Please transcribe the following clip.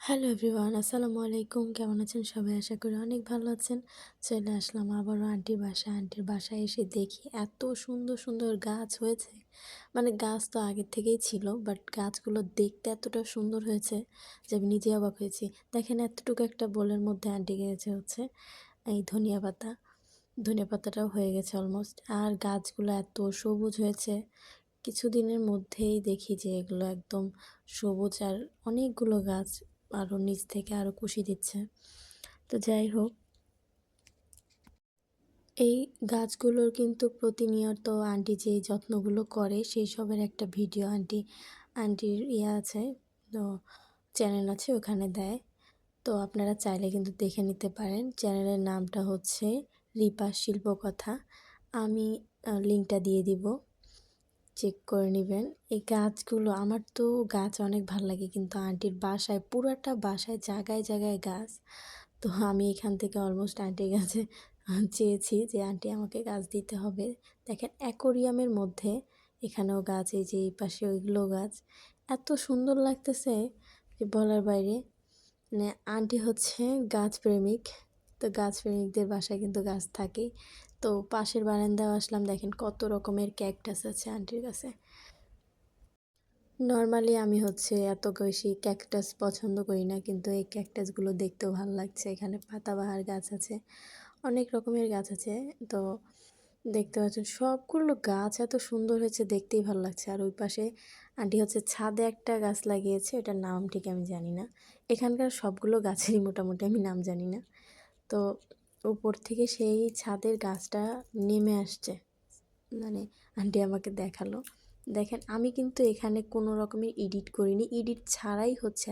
Hello everyone, আসসালামু আলাইকুম। কেমন আছেন সবাই? আশা করি অনেক ভালো আছেন। চলে আসলাম আবারও আন্টির বাসা আন্টির বাসায় এসে দেখি এত সুন্দর সুন্দর গাছ হয়েছে। মানে গাছ তো আগের থেকেই ছিল বাট গাছগুলো দেখতে এতটা সুন্দর হয়েছে যে আমি নিজে অবাক হয়েছি। দেখেন এতটুকু একটা বোলের মধ্যে আন্টি গেছে হচ্ছে, এই ধনিয়া পাতা। ধনিয়া পাতাটাও হয়ে গেছে অলমোস্ট আর গাছগুলো এত সবুজ হয়েছে। কিছুদিনের মধ্যেই দেখি যে এগুলো একদম সবুজ আর অনেকগুলো গাছ আরও নিচ থেকে আরও কুশি দিচ্ছে। তো যাই হোক, এই গাছগুলোর কিন্তু প্রতিনিয়ত আন্টি যেই যত্নগুলো করে সেই সবের একটা ভিডিও আন্টি, আন্টির ইয়ে আছে, তো চ্যানেল আছে, ওখানে দেয়। তো আপনারা চাইলে কিন্তু দেখে নিতে পারেন। চ্যানেলের নামটা হচ্ছে রিপা শিল্পকথা। আমি লিঙ্কটা দিয়ে দিব। চেক করে নেবেন। এই গাছগুলো, আমার তো গাছ অনেক ভালো লাগে কিন্তু আন্টির বাসায়, পুরাটা বাসায় জায়গায় জায়গায় গাছ। তো আমি এখান থেকে অলমোস্ট আন্টির কাছে চেয়েছি যে, আন্টি, আমাকে গাছ দিতে হবে। দেখেন, অ্যাকোরিয়ামের মধ্যে এখানেও গাছ, এই যে এই পাশে ওইগুলো গাছ। এত সুন্দর লাগতেছে যে বলার বাইরে। মানে আন্টি হচ্ছে গাছ প্রেমিক। তো গাছ প্রেমিকদের বাসায় কিন্তু গাছ থাকে তো পাশের বারান্দায় আসলাম, দেখেন কত রকমের ক্যাকটাস আছে আন্টির কাছে। নর্মালি আমি হচ্ছে এত বেশি ক্যাকটাস পছন্দ করি না, কিন্তু এই ক্যাকটাসগুলো দেখতেও ভালো লাগছে। এখানে পাতাবাহার গাছ আছে, অনেক রকমের গাছ আছে। তো দেখতে পাচ্ছেন সবগুলো গাছ এত সুন্দর হয়েছে, দেখতেই ভালো লাগছে। আর ওই পাশে আন্টি হচ্ছে ছাদে একটা গাছ লাগিয়েছে এটার নাম ঠিক আমি জানি না। এখানকার সবগুলো গাছেরই মোটামুটি আমি নাম জানি না। তো উপর থেকে সেই ছাদের গাছটা নেমে আসছে। মানে আন্টি আমাকে দেখাল। দেখেন, আমি কিন্তু এখানে কোনো রকমের এডিট করিনি। এডিট ছাড়াই হচ্ছে